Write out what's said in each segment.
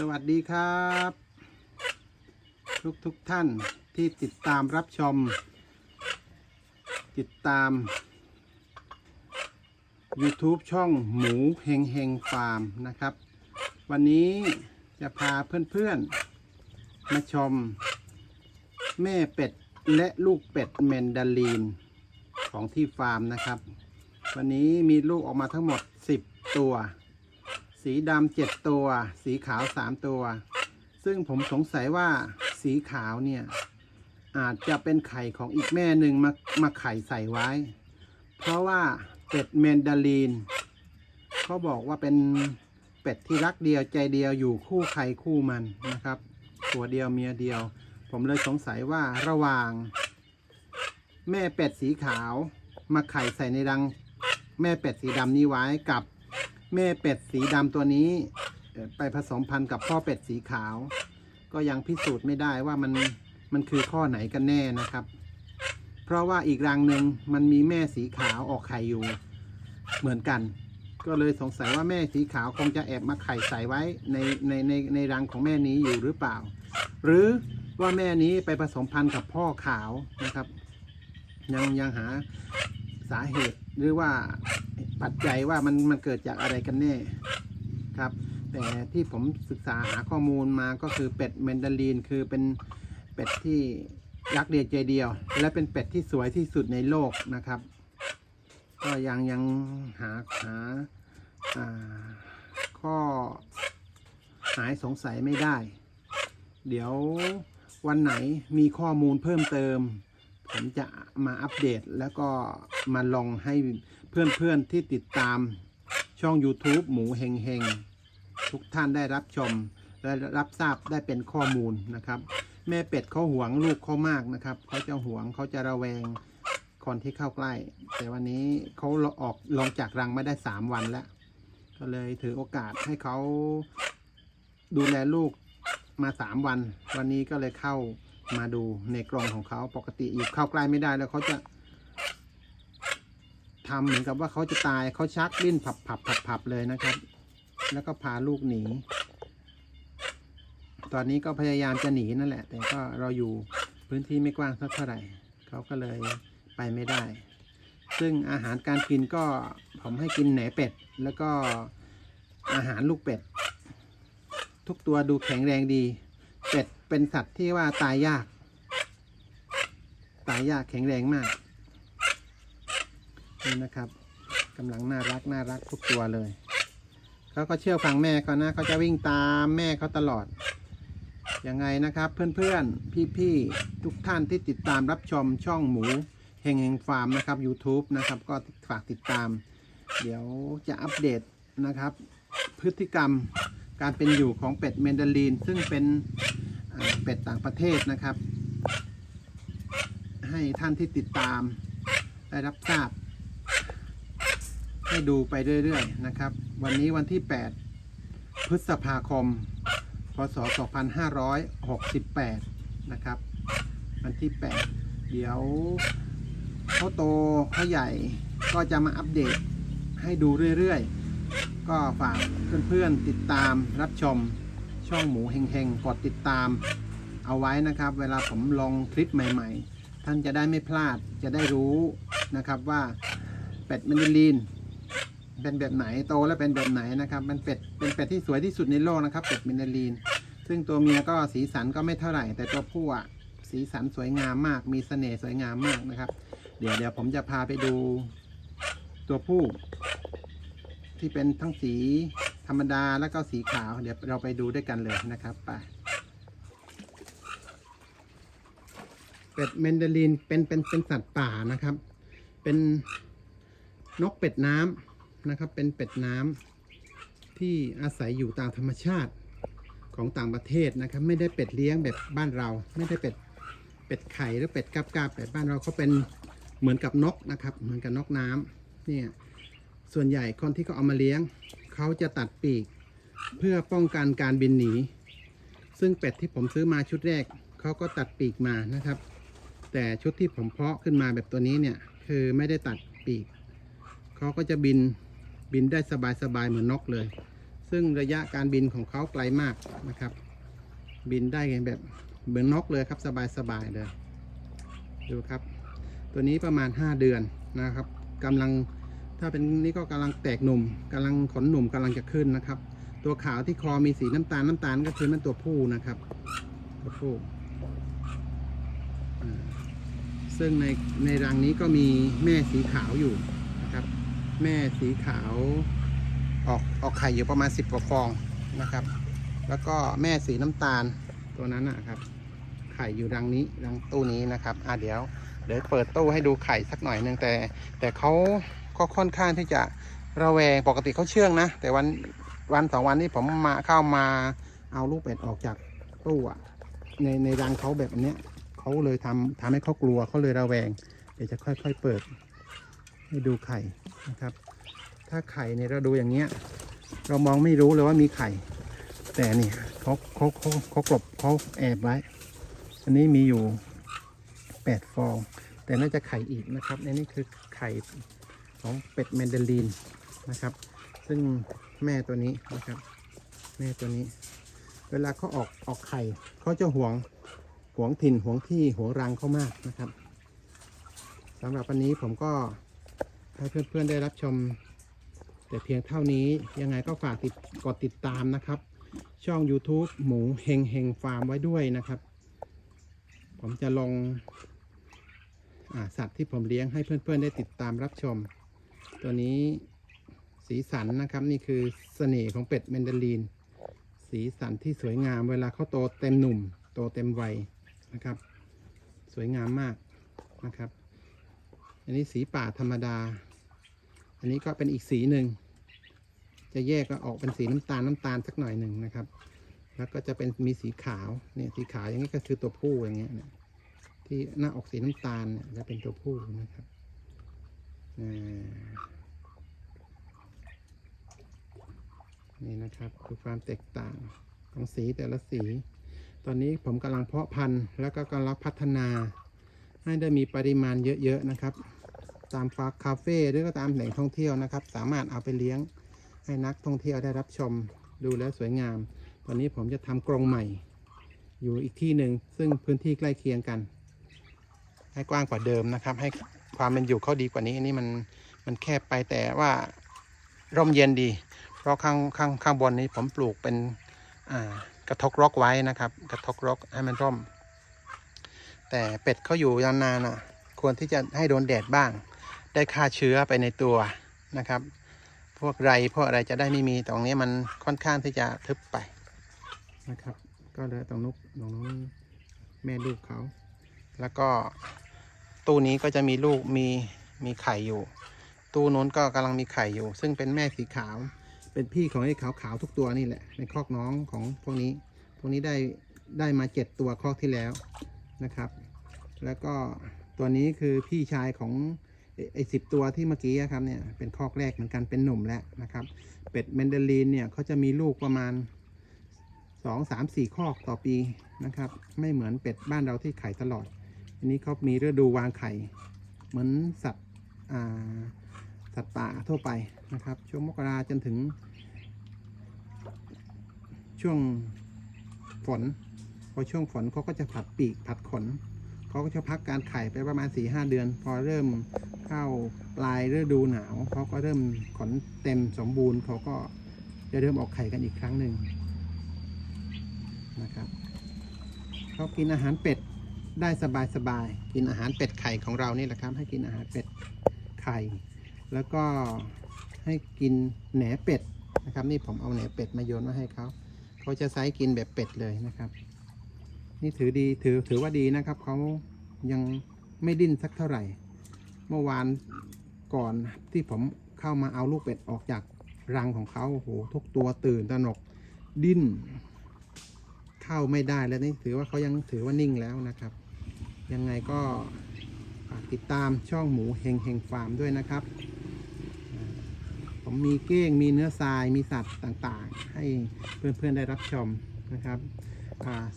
สวัสดีครับ ทุกทุกท่านที่ติดตามรับชม ติดตาม YouTube ช่องหมูเฮงเฮงฟาร์มนะครับ วันนี้จะพาเพื่อนๆ มาชม แม่เป็ดและลูกเป็ดแมนดารีน ของที่ฟาร์มนะครับ วันนี้มีลูกออกมาทั้งหมด 10 ตัว สีดำเจ็ดตัว สีขาวสามตัว ซึ่งผมสงสัยว่าสีขาวเนี่ย อาจจะเป็นไข่ของอีกแม่หนึ่งมามาไข่ใส่ไว้ เพราะว่าเป็ดเมนดารีนเขาบอกว่าเป็นเป็ดที่รักเดียวใจเดียวอยู่คู่ใครคู่มันนะครับ ตัวเดียวเมียเดียว ผมเลยสงสัยว่าระหว่าง แม่เป็ดสีขาวมาไข่ใส่ในรัง แม่เป็ดสีดำนี้ไว้กับ แม่เป็ดสีดำตัวนี้ ไปผสมพันธุ์กับพ่อเป็ดสีขาว ก็ยังพิสูจน์ไม่ได้ว่ามันมันคือข้อไหนกันแน่นะครับ เพราะว่าอีกรังหนึ่งมันมีแม่สีขาวออกไข่อยู่เหมือนกัน ก็เลยสงสัยว่าแม่สีขาวคงจะแอบมาไข่ใส่ไว้ในในในในรังของแม่นี้อยู่หรือเปล่า หรือว่าแม่นี้ไปผสมพันธุ์กับพ่อขาวนะครับ ยังยังหาสาเหตุหรือว่า ปัจจัยว่ามันมันเกิดจากอะไรกันแน่ครับ แต่ที่ผมศึกษาหาข้อมูลมาก็คือเป็ดแมนดารีน คือเป็นเป็ดที่รักเดียวใจเดียว และเป็นเป็ดที่สวยที่สุดในโลกนะครับ ก็ยังยังหาหาข้อหายสงสัยไม่ได้ เดี๋ยววันไหนมีข้อมูลเพิ่มเติม ผมจะมาอัปเดตแล้วก็มาลองให้เพื่อนๆที่ติดตามช่อง YouTube หมูเฮงเฮงทุกท่านได้รับชมและรับทราบได้เป็นข้อมูลนะครับ แม่เป็ดเขาหวงลูกเขามากนะครับเขาจะหวงเขาจะระแวงคนที่เข้าใกล้ แต่วันนี้เขาออกลงจากรังไม่ได้สามวันแล้ว ก็เลยถือโอกาสให้เขาดูแลลูกมาสามวัน วันนี้ก็เลยเข้า มาดูในกรงของเขาปกติอยู่เข้าใกล้ไม่ได้แล้วเขาจะทำเหมือนกับว่าเขาจะตายเขาชักดิ้นผับผับผับผับเลยนะครับ แล้วก็พาลูกหนี ตอนนี้ก็พยายามจะหนีนั่นแหละ แต่ก็เราอยู่พื้นที่ไม่กว้างสักเท่าไหร่เขาก็เลยไปไม่ได้ ซึ่งอาหารการกินก็ผมให้กินแหนเป็ด แล้วก็อาหารลูกเป็ด ทุกตัวดูแข็งแรงดี เป็นสัตว์ที่ว่าตายยาก ตายยากแข็งแรงมาก นี่นะครับกำลังน่ารักน่ารักทุกตัวเลยเขาก็เชื่อฟังแม่เขานะเขาจะวิ่งตามแม่เขาตลอดยังไงนะครับเพื่อนๆ พี่ๆ ทุกท่านที่ติดตามรับชมช่องหมูเฮงเฮงฟาร์มนะครับ YouTube นะครับ ก็ฝากติดตาม เดี๋ยวจะอัปเดตนะครับ พฤติกรรมการเป็นอยู่ของเป็ดเมนดารีน ซึ่งเป็น เป็ดต่างประเทศนะครับ ให้ท่านที่ติดตามได้รับทราบ ให้ดูไปเรื่อยๆนะครับ วันนี้วันที่ 8 พฤษภาคม พศ 2568 นะครับ วันที่ 8 เดี๋ยวเขาโตเขาใหญ่ก็จะมาอัปเดตให้ดูเรื่อยๆ ก็ฝากเพื่อนๆติดตามรับชม ช่องหมูเฮงๆ กดติดตาม เอาไว้นะครับ เวลาผมลงคลิปใหม่ๆ ท่านจะได้ไม่พลาดจะได้รู้นะครับว่าเป็ดแมนดารีนเป็นแบบไหนโตแล้วเป็นแบบไหนนะครับ มันเป็ดเป็นเป็ดที่สวยที่สุดในโลกนะครับ เป็ดมินาลีน ซึ่งตัวเมียก็สีสันก็ไม่เท่าไหร่ แต่ตัวผู้อะสีสันสวยงามมาก มีเสน่ห์สวยงามมากนะครับ เดี๋ยวเดี๋ยวผมจะพาไปดู ตัวผู้ ที่เป็นทั้งสี ธรรมดาแล้วก็สีขาว เดี๋ยวเราไปดูด้วยกันเลยนะครับไปเป็ดเมนเดลินเป็นเป็นเป็นสัตว์ป่านะครับ เป็นนกเป็ดน้ำนะครับ เป็นเป็ดน้ำที่อาศัยอยู่ตามธรรมชาติของต่างประเทศนะครับ ไม่ได้เป็ดเลี้ยงแบบบ้านเรา ไม่ได้เป็ดเป็ดไข่หรือเป็ดกาบกาบแบบบ้านเราเขาเป็นเหมือนกับนกนะครับ เหมือนกับนกน้ำเนี่ยส่วนใหญ่คนที่เขาเอามาเลี้ยง เขาจะตัดปีก เพื่อป้องกันการบินหนี ซึ่งเป็ดที่ผมซื้อมาชุดแรกเขาก็ตัดปีกมานะครับ แต่ชุดที่ผมเพาะขึ้นมาแบบตัวนี้เนี่ยคือไม่ได้ตัดปีกเขาก็จะบินบินได้สบายๆเหมือนนกเลย ซึ่งระยะการบินของเขาไกลมากนะครับ บินได้แบบเหมือนนกเลยครับสบายๆเลยดูครับ ตัวนี้ประมาณ 5 เดือนนะครับกำลัง ถ้าเป็นนี่ก็กำลังแตกหนุ่มกำลังขนหนุ่มกำลังจะขึ้นนะครับ ตัวขาวที่คอมีสีน้ำตาลน้ำตาลก็คือนั่นตัวผู้นะครับตัวผู้ซึ่งในในรังนี้ก็มีแม่สีขาวอยู่นะครับ แม่สีขาวออกออกไข่อยู่ประมาณ 10กว่าฟองนะครับ แล้วก็แม่สีน้ำตาลตัวนั้นนะครับ ไข่อยู่รังนี้รังตู้นี้นะครับ อะเดี๋ยว เดี๋ยวเปิดตู้ให้ดูไข่สักหน่อยหนึงแต่ แต่เขา ก็ค่อนข้างที่จะระแวงปกติเขาเชื่องนะ แต่วันวันสองวันนี้ผมมาเข้ามาเอาลูกเป็ดออกจากตู้อะในในรังเขาแบบเนี้ยเขาเลยทำทำให้เขากลัวเขาเลยระแวง เดี๋ยวจะค่อยๆเปิด ให้ดูไข่นะครับ ถ้าไข่เนี่ยเราดูอย่างเงี้ย เรามองไม่รู้เลยว่ามีไข่ แต่นี่เขาเขาเขาเขากลบเขาแอบไว้ อันนี้มีอยู่แปดฟอง แต่น่าจะไข่อีกนะครับในนี่คือไข่ ของเป็ดแมนเดลีนนะครับ ซึ่งแม่ตัวนี้นะครับ แม่ตัวนี้ เวลาเขาออกออกไข่เขาจะห่วงห่วงถิ่นห่วงที่ห่วงรังเขามากนะครับสำหรับวันนี้ผมก็ให้เพื่อนๆได้รับชม แต่เพียงเท่านี้ยังไงก็ฝากติดกดติดตามนะครับ ช่อง YouTube หมูเฮงเฮงฟาร์มไว้ด้วยนะครับ ผมจะลงอ่าสัตว์ที่ผมเลี้ยงให้เพื่อนๆได้ติดตามรับชม ตัวนี้สีสันนะครับนี่คือเสน่ห์ของเป็ดแมนดารินสีสันที่สวยงามเวลาเขาโตเต็มหนุ่ม โตเต็มวัยนะครับ สวยงามมากนะครับ อันนี้สีป่าธรรมดา อันนี้ก็เป็นอีกสีหนึ่งจะแยกก็ออกเป็นสีน้ำตาลน้ำตาลสักหน่อยหนึ่งนะครับ แล้วก็จะเป็นมีสีขาวเนี่ยสีขาวอย่างนี้ก็คือตัวผู้อย่างเงี้ยเนี่ยที่หน้าออกสีน้ำตาลเนี่ยจะเป็นตัวผู้นะครับ นี่นะครับคือความแตกต่างของสีแต่ละสี ตอนนี้ผมกำลังเพาะพันธุ์แล้วก็กำลังพัฒนา ให้ได้มีปริมาณเยอะ ๆ นะครับ ตามฟาร์คาเฟ่หรือก็ตามแหล่งท่องเที่ยวนะครับ สามารถเอาไปเลี้ยงให้นักท่องเที่ยวได้รับชมดูแล้วสวยงาม ตอนนี้ผมจะทำกรงใหม่ อยู่อีกที่หนึ่งซึ่งพื้นที่ใกล้เคียงกัน ให้กว้างกว่าเดิมนะครับให้ ความเป็นอยู่เขาดีกว่านี้อันนี้มันมันแคบไปแต่ว่าร่มเย็นดี เพราะข้างข้างข้างบนนี้ผมปลูกเป็นกระทกรกไว้นะครับ กระทกรกให้มันร่ม แต่เป็ดเขาอยู่ยาวนานอะ ควรที่จะให้โดนแดดบ้าง ได้ฆ่าเชื้อไปในตัวนะครับ พวกไรพวกอะไรจะได้ไม่มีตรงนี้มันค่อนข้างที่จะทึบไปนะครับ ก็เหลยตรงนุกตรงนู้นแม่ลูกเขา แล้วก็ ตู้นี้ก็จะมีลูกมีมีไข่อยู่ ตู้นู้นก็กำลังมีไข่อยู่ ซึ่งเป็นแม่สีขาว เป็นพี่ของไอ้ขาวขาวๆทุกตัวนี่แหละในคอกน้องของพวกนี้ พวกนี้ได้ได้มาเจ็ดตัวคอกที่แล้วนะครับ แล้วก็ตัวนี้คือพี่ชายของไอ้สิบตัวที่เมื่อกี้อะครับเนี่ยเป็นคอกแรกเหมือนกันเป็นหนุ่มแล้วนะครับ เป็ดแมนเดลีนเนี่ยเขาจะมีลูกประมาณสองสามสี่คอกต่อปีนะครับ ไม่เหมือนเป็ดบ้านเราที่ไข่ตลอด อันนี้เขามีฤดูวางไข่ เหมือนสัตว์สัตว์ป่าทั่วไปนะครับ ช่วงมกราจนถึง ช่วงฝน พอช่วงฝนเขาก็จะผัดปีกผัดขนเขาก็จะพักการไข่ไปประมาณ4ีหเดือน พอเริ่มเข้าปลายฤดูหนาวเขาก็เริ่มขนเต็มสมบูรณ์เขาก็จะเริ่มออกไข่กันอีกครั้งหนึ่งนะครับเขากินอาหารเป็ด ได้สบายสบายกินอาหารเป็ดไข่ของเรานี่แหละครับ ให้กินอาหารเป็ดไข่ แล้วก็ให้กินแหนเป็ดนะครับ นี่ผมเอาแหนเป็ดมาโยนมาให้เขาเขาจะไซส์กินแบบเป็ดเลยนะครับ นี่ถือดีถือถือว่าดีนะครับเขายังไม่ดิ้นสักเท่าไหร่ เมื่อวานก่อนที่ผมเข้ามาเอาลูกเป็ดออกจากรังของเขาโอ้โหทุกตัวตื่นตระหนกดิ้น เข้าไม่ได้แล้วนี่ถือว่าเขายังถือว่านิ่งแล้วนะครับ ยังไงก็ฝากติดตามช่องหมูเฮงเฮงฟาร์มด้วยนะครับ ผมมีเก้งมีเนื้อทรายมีสัตว์ต่างๆ ให้เพื่อนๆได้รับชมนะครับ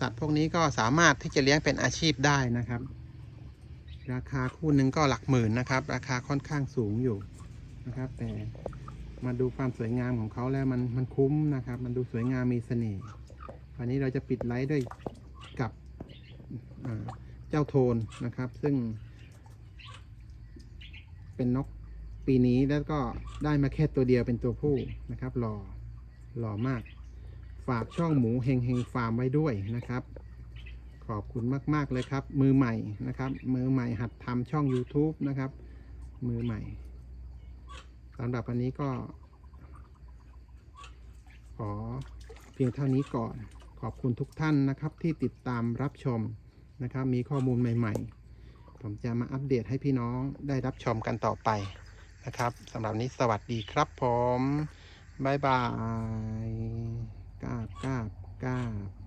สัตว์พวกนี้ก็สามารถที่จะเลี้ยงเป็นอาชีพได้นะครับ ราคาคู่หนึ่งก็หลักหมื่นนะครับ ราคาค่อนข้างสูงอยู่นะครับ แต่มาดูความสวยงามของเขาแล้วมันมันคุ้มนะครับ มันดูสวยงามมีเสน่ห์วันนี้เราจะปิดไลฟ์ด้วยกับอ่า จ้าโทนนะครับ ซึ่ง เป็นนกปีนี้แล้วก็ได้มาแค่ตัวเดียวเป็นตัวผู้นะครับ หล่อหล่อมาก ฝากช่องหมูเฮงเฮงฟาร์มไว้ด้วยนะครับ ขอบคุณมาก ๆ เลยครับ มือใหม่นะครับ มือใหม่หัดทำช่อง YouTube นะครับ มือใหม่สำหรับวันนี้ก็ ขอเพียงเท่านี้ก่อน ขอบคุณทุกท่านนะครับที่ติดตามรับชม นะครับ มีข้อมูลใหม่ ๆ ผมจะมาอัปเดตให้พี่น้องได้รับชมกันต่อไปนะครับสำหรับนี้สวัสดีครับผมบายบายกาบกาบกาบ